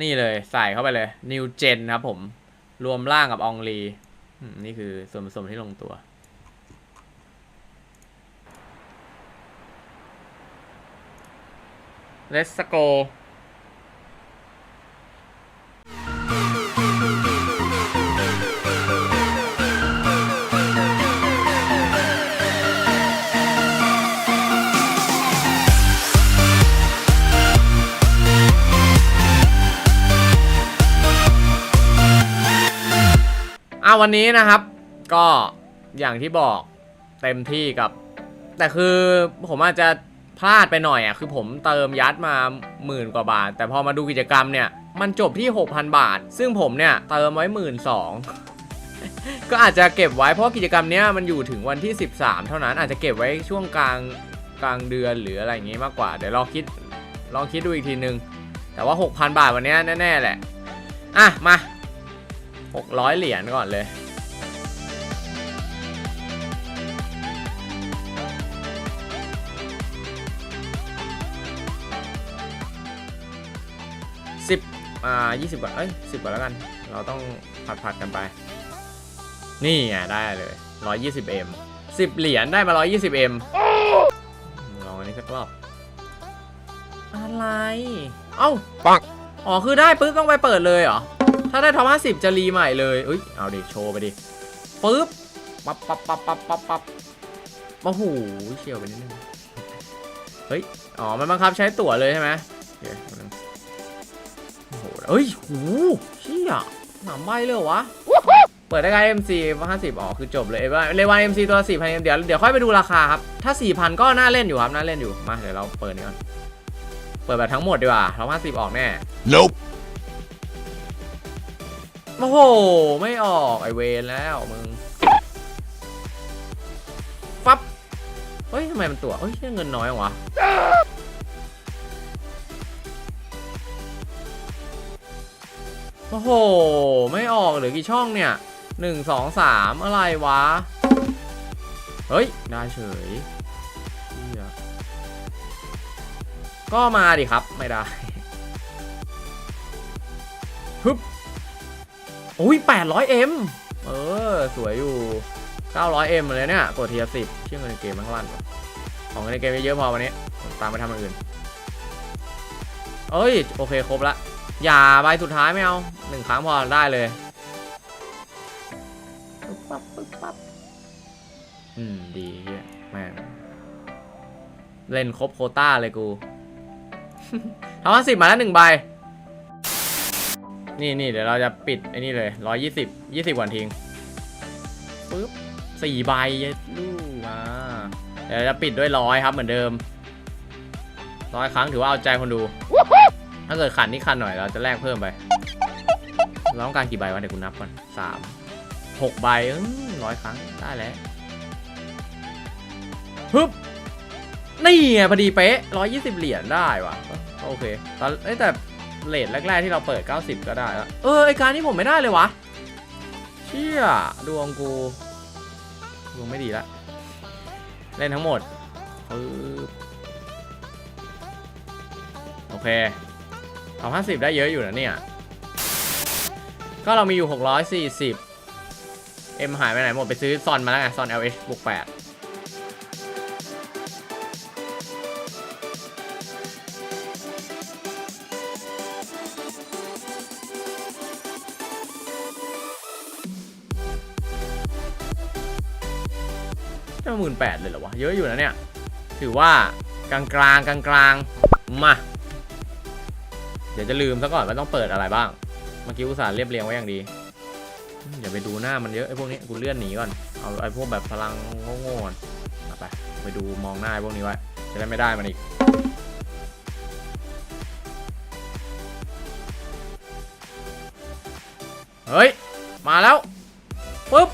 นี่เลยใส่เข้าไปเลย New Gen ครับผม รวมร่างกับองลีนี่คือส่วนผสมที่ลงตัว Let's go วันนี้นะครับ ก็อย่างที่บอกเต็มที่กับ แต่คือผมอาจจะพลาดไปหน่อยอะคือผมเติมยัดมาหมื่นกว่าบาท แต่พอมาดูกิจกรรมเนี่ย มันจบที่ 6,000 บาท ซึ่งผมเนี่ยเติมไว้หมื่นสองก็อาจจะเก็บไว้เพราะกิจกรรมเนี้ยมันอยู่ถึงวันที่ 13 เท่านั้นอาจจะเก็บไว้ช่วงกลางกลางเดือนหรืออะไรอย่างงี้มากกว่า เดี๋ยวลองคิดลองคิดดูอีกทีนึง แต่ว่า 6,000 บาทวันเนี้ยแน่ๆแหละ อะมา 600 เหรียญก่อนเลย สิบอ่ายี่สิบกว่าเอ้ยสิบกว่าแล้วกัน เราต้องผัดผัดๆกันไป นี่ไงได้เลยร้อยยี่สิบเอ็มสิบเหรียญได้มาร้อยยี่สิบเอ็มลองอันนี้สักรอบ อะไร เอ้าปังอ๋อ คือได้ปุ๊บต้องไปเปิดเลยเหรอ ถ้าได้ทอมห้าสิบจะรีใหม่เลยเอ้ย เอาดิ โชว์ไปดิปุ๊บ ปั๊บปั๊บปั๊บปั๊บปั๊บปั๊บโอ้โหเชียวไปนิดนึง เฮ้ย อ๋อ มันบังคับใช้ตั๋วเลยใช่ไหมโอ้โหเอ้ยโหเชี่ยหนำใบเลยเหรอวะ เปิดได้ไง MC 50อ๋อคือจบเลยเอเลวัน MC ตัว 4,000 เดี๋ยวเดี๋ยวค่อยไปดูราคาครับ ถ้า 4,000 ก็น่าเล่นอยู่ครับ น่าเล่นอยู่ มา เดี๋ยวเราเปิดนี่ก่อน เปิดแบบทั้งหมดดีกว่าเรา50 ออกแน่ Nope. โอ้โห ไม่ออกไอเวนแล้วมึงฟับเฮ้ยทำไมมันตัวเฮ้ยเงินน้อยวะโอ้โห ไม่ออกเหลือกี่ช่องเนี่ยหนึ่งสองสามอะไรวะ เฮ้ย ได้เฉยเหี้ยก็มาดิครับ ไม่ได้ฮึบ โอ้ย 800M เออ สวยอยู่ 900M เลยเนี่ยกดทีละสิบเชื่อเงินในเกมมันลั่นว่ะของเงินในเกมเยอะพอวันนี้ผมตามไปทำอย่างอื่น เอ้ย โอเค ครบละ อย่าใบสุดท้ายไม่เอาหนึ่งครั้งพอได้เลยปึ๊บปั๊บปึ๊บปั๊บอืม ดีเฮียแม่งเล่นครบโควต้าเลยกูทำห้าสิบมาแล้วหนึ่งใบ นี่นี่เดี๋ยวเราจะปิดไอ้นี่เลยร้อยยี่สิบยี่สิบวันทิ้งปึ๊บสี่ใบลูกมาเดี๋ยวจะปิดด้วยร้อยครับเหมือนเดิมร้อยครั้งถือว่าเอาใจคนดู ถ้าเกิดขันนี่ขันหน่อยเราจะแลกเพิ่มไปเราต้องการกี่ใบวะเดี๋ยวกูนับก่อนสามหกใบร้อยครั้งได้แล้วฮึบนี่ไงพอดีเป๊ะร้อยยี่สิบเหรียญได้ว่ะโอเคตอนแต่ เลทแรก ๆ ที่เราเปิด 90 ก็ได้แล้วเออไอการนี้ผมไม่ได้เลยวะ เชี่ยดวงกูดวงไม่ดีละเล่นทั้งหมดโอเคเอา50 ได้เยอะอยู่นะเนี่ย ก็เรามีอยู่ 640เอ็มหายไปไหนหมดไปซื้อซอนมาแล้วไงซอน LH บวก8 จะหมื่นแปดเลยเหรอวะ เยอะอยู่นะเนี่ย ถือว่ากลางกลางกลางกลางๆมา เดี๋ยวจะลืมซะก่อนว่าต้องเปิดอะไรบ้าง เมื่อกี้อุตส่าห์เรียบเรียงไว้อย่างดี อย่าไปดูหน้ามันเยอะไอ้พวกนี้กูเลื่อนหนีก่อน เอาไอ้พวกแบบพลังโง่ๆก่อนไปไปดูมองหน้าไอ้พวกนี้ไว้ จะได้ไม่ได้มันอีกเฮ้ย มาแล้ว ปุ๊บ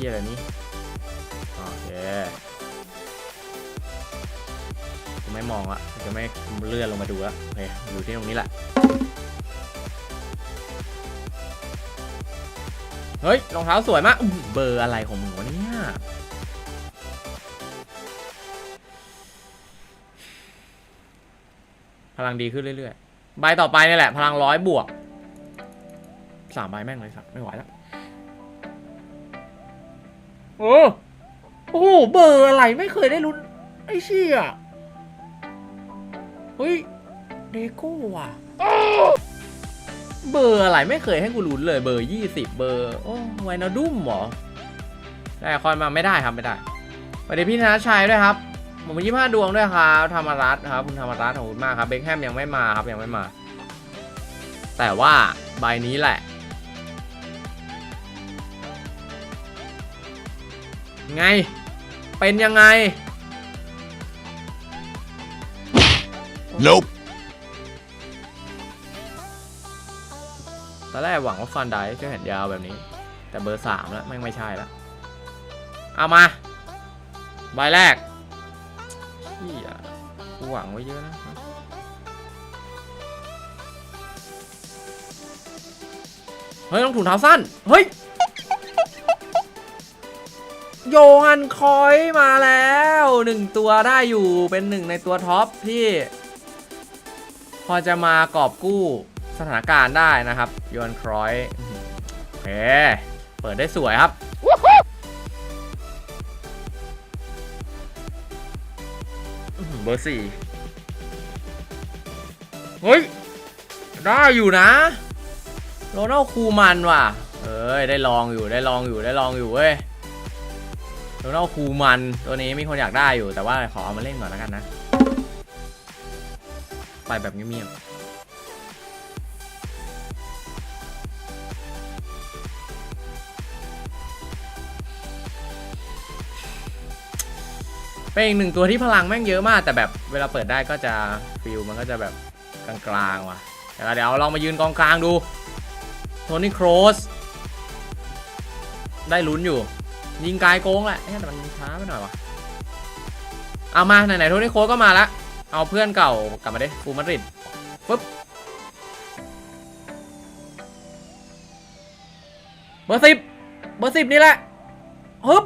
กาเชียอะไรนี้โอเคไม่มองละจะไม่เลื่อนลงมาดูละโอเคอยู่ที่ตรงนี้แหละเฮ้ยรองเท้าสวยมากเบอร์อะไรของมึงวะเนี่ยพลังดีขึ้นเรื่อยๆใบต่อไปนี่แหละ พลังร้อยบวกสามใบแม่งเลยสัตว์ไม่ไหวแล้ว โอ้โอ้โหเบอร์อะไรไม่เคยได้ลุ้นไอ้เชี่ยเฮ้ยเดโก้ว่ะเบอร์อะไรไม่เคยให้กูลุ้นเลยเบอร์ยี่สิบเบอร์โอ้ไวนาดุมหรอแต่คอยมาไม่ได้ครับไม่ได้สวัสดีพี่ธนชัยด้วยครับผมยี่ห้าดวงด้วยครับธรรมรัตครับคุณธรรมรัตขอบคุณมากครับเบคแฮมยังไม่มาครับยังไม่มา แต่ว่าใบนี้แหละ ไง เป็นยังไง Nope. ตอนแรกหวังว่าฟันไดจะแขนยาวแบบนี้ แต่เบอร์สามแล้วแม่งไม่ใช่แล้วเอามา ใบแรกพี่อะกูหวังไว้เยอะนะเฮ้ยต้องถุงเท้าสั้น เฮ้ย โยฮันคอยมาแล้วหนึ่งตัวได้อยู่เป็นหนึ่งในตัวท็อปที่ พอจะมากอบกู้สถานการณ์ได้นะครับ โยฮันคอยอื้อหือโอเค เปิดได้สวยครับเบอร์สี่เฮ้ย ได้อยู่นะโรนัลคูมันว่ะเอ้ย ได้ลองอยู่ได้ลองอยู่ได้ลองอยู่เว้ย โรนัลคูมันตัวนี้มีคนอยากได้อยู่แต่ว่าขอเอามาเล่นก่อนแล้วกันนะ ไปแบบเงียบๆเป็นอีกหนึ่งตัวที่พลังแม่งเยอะมาก แต่แบบเวลาเปิดได้ก็จะฟิลมันก็จะแบบกลางๆว่ะเดี๋ยวเดี๋ยวลองมายืนกองกลางดูโทนี่โครสได้ลุ้นอยู่ ยิงไกลโกงแหละแต่มันช้าไปหน่อยวะเอามาไหนๆโทนี่โครสก็มาละเอาเพื่อนเก่ากลับมาดิฟูมาริดปุ๊บเบอร์สิบเบอร์สิบนี่แหละฮึบ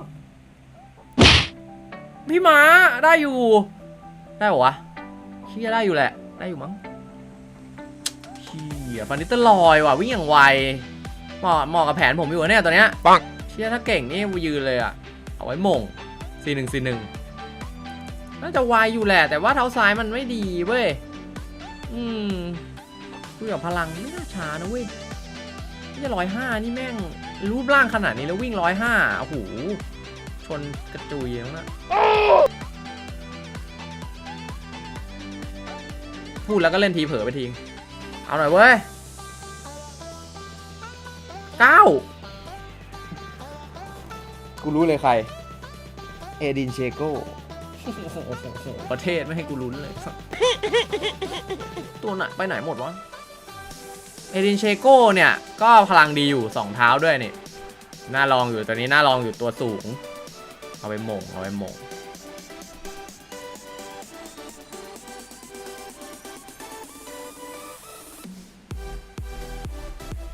พี่หมาได้อยู่ ได้ปะวะเชี่ยได้อยู่แหละ ได้อยู่มั้งเชี่ยฟันนิสเตลอยว่ะวิ่งอย่างไวเหมาะเหมาะกับแผนผมอยู่เนี่ยตอนเนี้ยปัง เชี่ยถ้าเก่งนี่กูยืนเลยอะเอาไว้มงซีหนึ่งซีหนึ่งน่าจะไวอยู่แหละ แต่ว่าเท้าซ้ายมันไม่ดีเว้ย อืมคุยกับพลังไม่น่าช้านะเว้ยนี่ร้อยห้านี่แม่งรูปร่างขนาดนี้แล้ววิ่งร้อยห้าโอ้โห ชนกระจุยแล้วนะพูดแล้วก็เล่นทีเผลอไปทิ้งเอาหน่อยเว้ยเก้า กูรู้เลยใคร เอดินเชโกประเทศไม่ให้กูลุ้นเลย ตัวไหนไปไหนหมดวะ เอดินเชโกเนี่ย ก็พลังดีอยู่สองเท้าด้วยนี่ น่าลองอยู่ตัวนี้น่าลองอยู่ตัวสูง เอาไปหม่งเอาไปหม่ง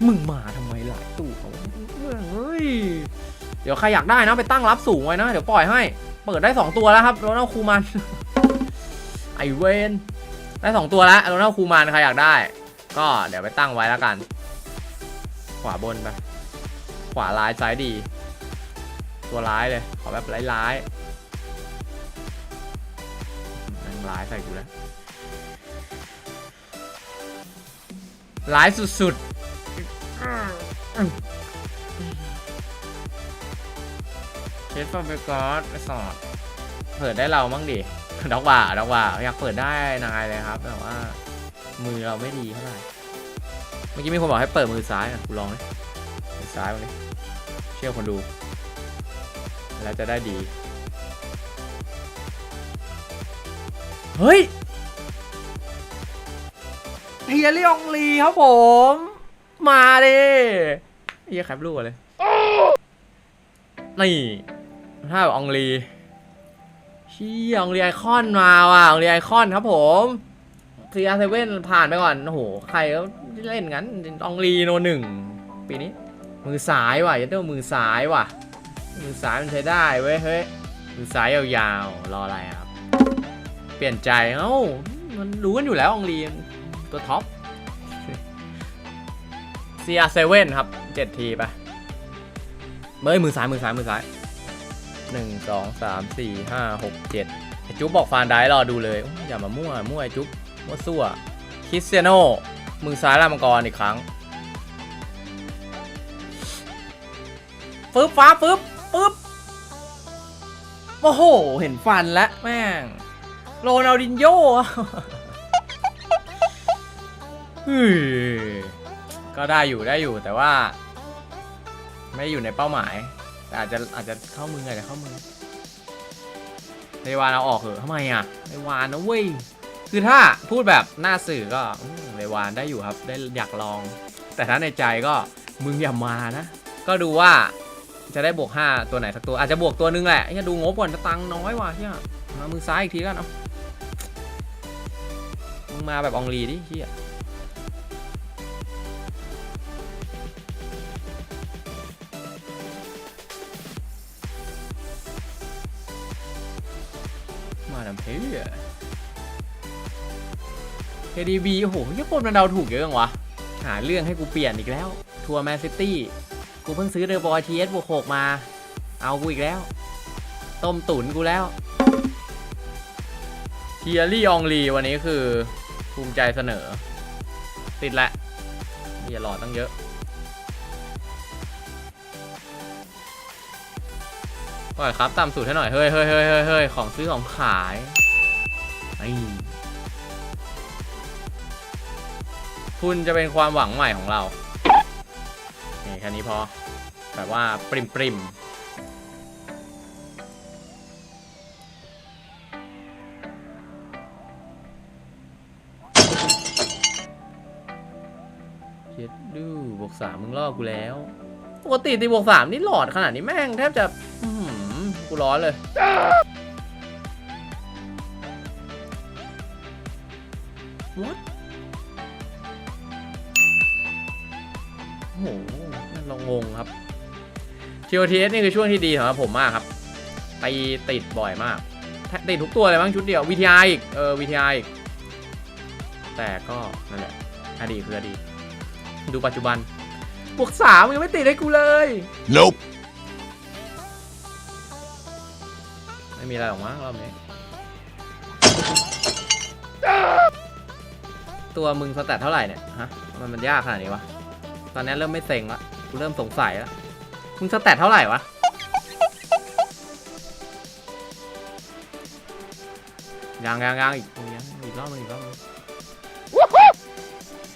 มึงมาทำไมหลายตู้เขาเรื่องเฮ้ย เดี๋ยวใครอยากได้นะไปตั้งรับสูงไว้นะ เดี๋ยวปล่อยให้ เปิดได้ 2 ตัวแล้วครับโรนัลคูมัน ไอเวนได้ 2 ตัวแล้วโรนัลคูมันใครอยากได้ ก็เดี๋ยวไปตั้งไว้แล้วกัน ขวาบนไป ขวาร้ายซ้ายดี ตัวร้ายเลย ขอแบบร้ายๆนั่งร้ายใส่กูแล้วร้ายสุดๆ สฟอร์เบกอสไปสอดเปิดได้เรามั่งดิดอกว่าดอกว่าอยากเปิดได้นายเลยครับแต่ว่า มือเราไม่ดีเท่าไหร่เมื่อกี้มีคนบอกให้เปิดมือซ้ายอะกูลองเลยมือซ้ายมาเลยเชื่อคนดู แล้วจะได้ดี เฮ้ยเฮียรี่องลีครับผม มาดิเฮียแคปรูปก่อนเลยนี่ ถ้าแบบองลีเชี่ยองลีไอคอนมาว่ะองลีไอคอนครับผมซีอาร์เซเว่นผ่านไปก่อนโอ้โหใครก็เล่นงั้นองลีโนหนึ่งปีนี้ มือซ้ายว่ะยัดเดมือซ้ายว่ะ มือซ้ายมันใช้ได้เว้ยเฮ้ยมือซ้ายยาวๆรออะไรครับ เปลี่ยนใจเอ้ามันรู้กันอยู่แล้วองลีตัวท็อป CR7 ครับ7ทีไปเมื่อยมือซ้ายมือซ้ายมือซ้าย 1 2 3 4 5 6 7ไอจุ๊บบอกฟานได้รอดูเลยอย่ามามั่วมั่วไอจุ๊บมั่วซั่วคริสเตียโนมือซ้ายลามังกรอีกครั้งฟึบฟ้าฟึบปึ๊บโอ้โห เห็นฟันแล้วแม่งโรนัลดินโญ่อะเฮ้ยก็ได้อยู่ได้อยู่แต่ว่า ไม่อยู่ในเป้าหมาย แต่อาจจะอาจจะเข้ามืออาจจะเข้ามือเรวานเอาออกเหอะทำไมอะเรวานนะเว้ยคือถ้าพูดแบบหน้าสื่อก็เรวานได้อยู่ครับได้อยากลอง แต่ถ้าในใจก็มึงอย่ามานะ ก็ดูว่าจะได้บวก 5 ตัวไหนสักตัวอาจจะบวกตัวนึงแหละจะดูงบก่อนตังน้อยว่ะเฮียมามือซ้ายอีกทีกันเอามึงมาแบบอองลีดิเฮีย KDB โอ้โหยี่คนมันเดาถูกเยอะจังวะ หาเรื่องให้กูเปลี่ยนอีกแล้ว ทัวร์แมนซิตี้ กูเพิ่งซื้อเดอะบอยทีเอสบวกหกมา เอากูอีกแล้ว ต้มตุ๋นกูแล้วเทียรี่อองลีวันนี้คือ ภูมิใจเสนอ ติดแหละอย่าหลอดตั้งเยอะปล่อยครับตามสูตรให้หน่อยเฮ้ยเฮ้ยเฮ้ยเฮ้ยเฮ้ยของซื้อของขายไอ้ คุณจะเป็นความหวังใหม่ของเรานี่แค่นี้พอแบบว่าปริมปริมเจ็ดดูบวกสามมึงล่อกูแล้ว ปกติตีบวกสามนี่หลอดขนาดนี้แม่งแทบจะอื้อหือกูร้อนเลย TOTS นี่คือช่วงที่ดีสำหรับผมมากครับตีติดบ่อยมากแทติดทุกตัวเลยมั้งชุดเดียว VTI อีกเออ VTI อีกแต่ก็นั่นแหละอดีตคืออดีตดูปัจจุบันบวกสามยังไม่ติดให้กูเลย Nope. ไม่มีอะไรหรอกมั้งรอบนี้ตัวมึงสแตทเท่าไหร่เนี่ยฮะมันมันยากขนาดนี้วะตอนนี้เริ่มไม่เซ็งละกูเริ่มสงสัยแล้ว มึงสแตทเท่าไหร่วะ ยังยังยังอีกยังอีกรอบนึงอีกรอบนึง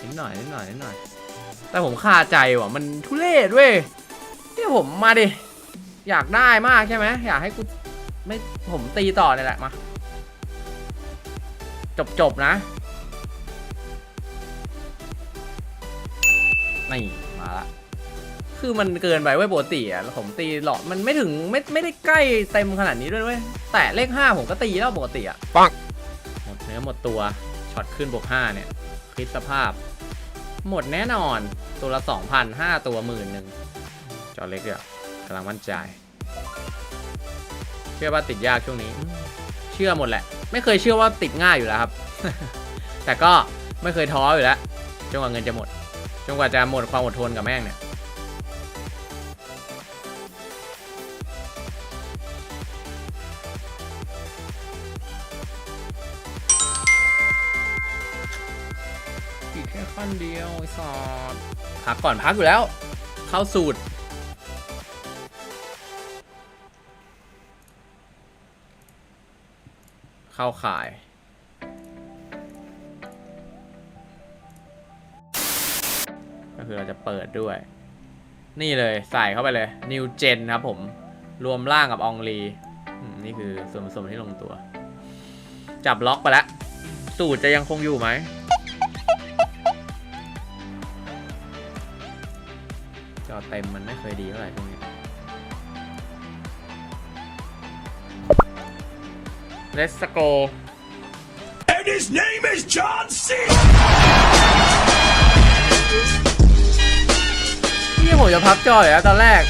นิดหน่อยนิดหน่อยนิดหน่อย แต่ผมคาใจว่ะ มันทุเรศเว้ยเนี่ยผมมาดิ อยากได้มากใช่ไหม อยากให้กูไม่ผมตีต่อเนี่ยแหละมา จบจบนะ นี่ มาละ คือมันเกินไปเว้ยปกติอะผมตีหลอดมันไม่ถึงไม่ไม่ได้ใกล้เต็มขนาดนี้ด้วยเว้ยแต่เลขห้าผมก็ตีแล้วปกติอะปังหมดเนื้อหมดตัวช็อตขึ้นบวกห้าเนี่ยคลิปสภาพ หมดแน่นอนตัวละสองพันห้าตัวหมื่นหนึ่งจอเล็กเดียวกำลังมั่นใจเชื่อว่าติดยากช่วงนี้อืมเชื่อหมดแหละ ไม่เคยเชื่อว่าติดง่ายอยู่แล้วครับ แต่ก็ไม่เคยท้ออยู่แล้วจนกว่าเงินจะหมดจนกว่าจะหมดความอดทนกับแม่งเนี่ย อันเดียวไอ้สอดพักก่อนพักอยู่แล้ว เข้าสูตร เข้าข่ายก็คือเราจะเปิดด้วย นี่เลยใส่เข้าไปเลย New Gen ครับผม รวมร่างกับองลีนี่คือส่วนผสมที่ลงตัว จับล็อกไปแล้ว สูตรจะยังคงอยู่ไหม อเต็มมันไม่เคยดีเท่าไหร่ตรงนี้ Let's go And his name is John C. นี่ผมจะพับจออยู่แล้วตอนแรก